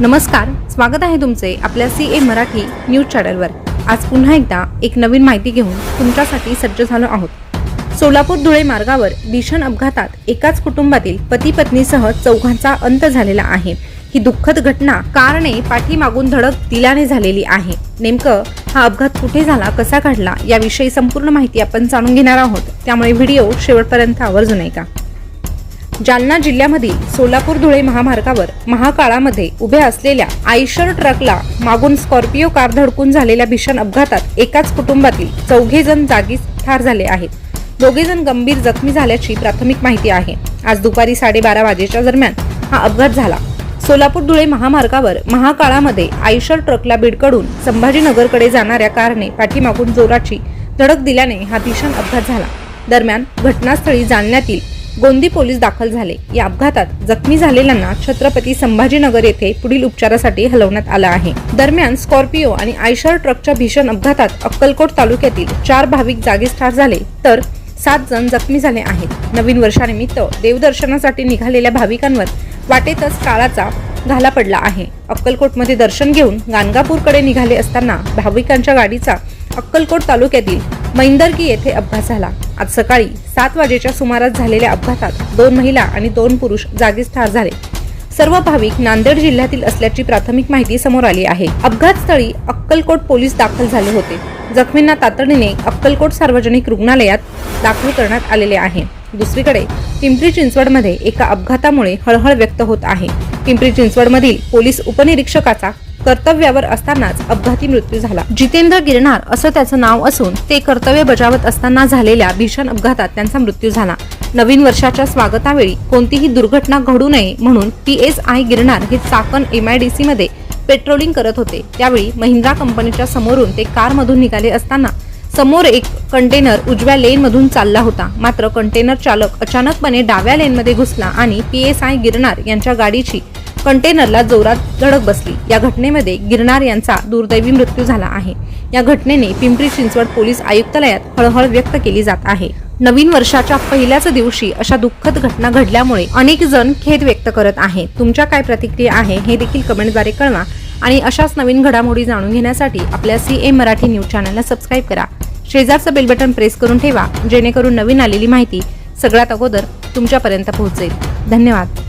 नमस्कार स्वागत आहे तुमचे आपल्या सी ए मराठी न्यूज चॅनलवर. आज पुन्हा एकदा एक नवीन माहिती घेऊन तुमच्यासाठी सज्ज झालो आहोत. सोलापूर धुळे मार्गावर भीषण अपघातात एकाच कुटुंबातील पती पत्नीसह चौघांचा अंत झालेला आहे. ही दुःखद घटना कारणे पाठीमागून धडक दिल्याने झालेली आहे. नेमकं हा अपघात कुठे झाला कसा घडला याविषयी संपूर्ण माहिती आपण जाणून घेणार आहोत. त्यामुळे व्हिडिओ शेवटपर्यंत आवर्जून ऐका. जालना जिल्ह्यामधील सोलापूर धुळे महामार्गावर महाकाळामध्ये उभ्या असलेल्या आयशर ट्रकला मागून स्कॉर्पिओ कार धडकून झालेल्या भीषण अपघातात एकाच कुटुंबातील चौघे जण जागीच ठार झाले आहेत. दोघे जण गंभीर जखमी झाल्याची प्राथमिक माहिती आहे. आज दुपारी साडेबारा वाजेच्या दरम्यान हा अपघात झाला. सोलापूर धुळे महामार्गावर महाकाळामध्ये आयशर ट्रकला बीडकडून संभाजीनगरकडे जाणाऱ्या कारने पाठीमागून जोराची धडक दिल्याने हा भीषण अपघात झाला. दरम्यान घटनास्थळी जालन्यातील गोंदी पोलीस दाखल झाले. या अपघातात जखमी झालेल्यांना छत्रपती संभाजीनगर येथे पुढील उपचारासाठी हलवण्यात आलं आहे. दरम्यान स्कॉर्पिओ आणि आयशर ट्रकच्या भीषण अपघातात अक्कलकोट तालुक्यातील चार भाविक जागीच ठार झाले तर सात जण जखमी झाले आहेत. नवीन वर्षानिमित्त देवदर्शनासाठी निघालेल्या भाविकांवर वाटेतच काळाचा घाला पडला आहे. अक्कलकोटमध्ये दर्शन घेऊन गाणगापूरकडे निघाले असताना भाविकांच्या गाडीचा अक्कलकोट तालुक्यातील मैंदरगी येथे अपघात झाला. आज सकाळी सात वाजेच्या सुमारास झालेल्या अपघातात दोन महिला आणि दोन पुरुष जागीच ठार झाले. सर्व भाविक नांदेड जिल्ह्यातील असल्याची प्राथमिक माहिती समोर आली आहे. अपघातस्थळी अक्कलकोट पोलीस दाखल झाले होते. जखमींना तातडीने अक्कलकोट सार्वजनिक रुग्णालयात दाखल करण्यात आलेले आहे. दुसरीकडे पिंपरी चिंचवडमध्ये एका अपघातामुळे हळहळ व्यक्त होत आहे. पिंपरी चिंचवडमधील पोलीस उपनिरीक्षकाचा कर्तव्यावर असतानाच अपघाती मृत्यू झाला. जितेंद्र गिरणार असं त्याचं नाव असून ते कर्तव्य बजावत असताना झालेल्या भीषण अपघातात त्यांचा मृत्यू झाला. नवीन वर्षाच्या स्वागतावेळी कोणतीही दुर्घटना घडू नये म्हणून पी एस आय गिरणार हे चाकण एमआयडीसी मध्ये पेट्रोलिंग करत होते. त्यावेळी महिंद्रा कंपनीच्या समोरून ते कारमधून निघाले असताना समोर एक कंटेनर उजव्या लेनमधून चालला होता. मात्र कंटेनर चालक अचानकपणे डाव्या लेनमध्ये घुसला आणि पी एस आय गिरणार यांच्या गाडीची कंटेनरला जोरात धडक बसली. या घटनेमध्ये गिरणार यांचा दुर्दैवी मृत्यू झाला आहे. या घटनेने पिंपरी चिंचवड पोलीस आयुक्तालयात हळहळ व्यक्त केली जात आहे. नवीन वर्षाच्या पहिल्याच दिवशी अशा दुःखद घटना घडल्यामुळे अनेक जण खेद व्यक्त करत आहेत. तुमच्या काय प्रतिक्रिया आहे हे देखील कमेंटद्वारे कळवा आणि अशाच नवीन घडामोडी जाणून घेण्यासाठी आपल्या सी ए मराठी न्यूज चॅनलला सबस्क्राईब करा. शेजारचं बेल बटन प्रेस करून ठेवा जेणेकरून नवीन आलेली माहिती सगळ्यात अगोदर तुमच्यापर्यंत पोहोचेल. धन्यवाद.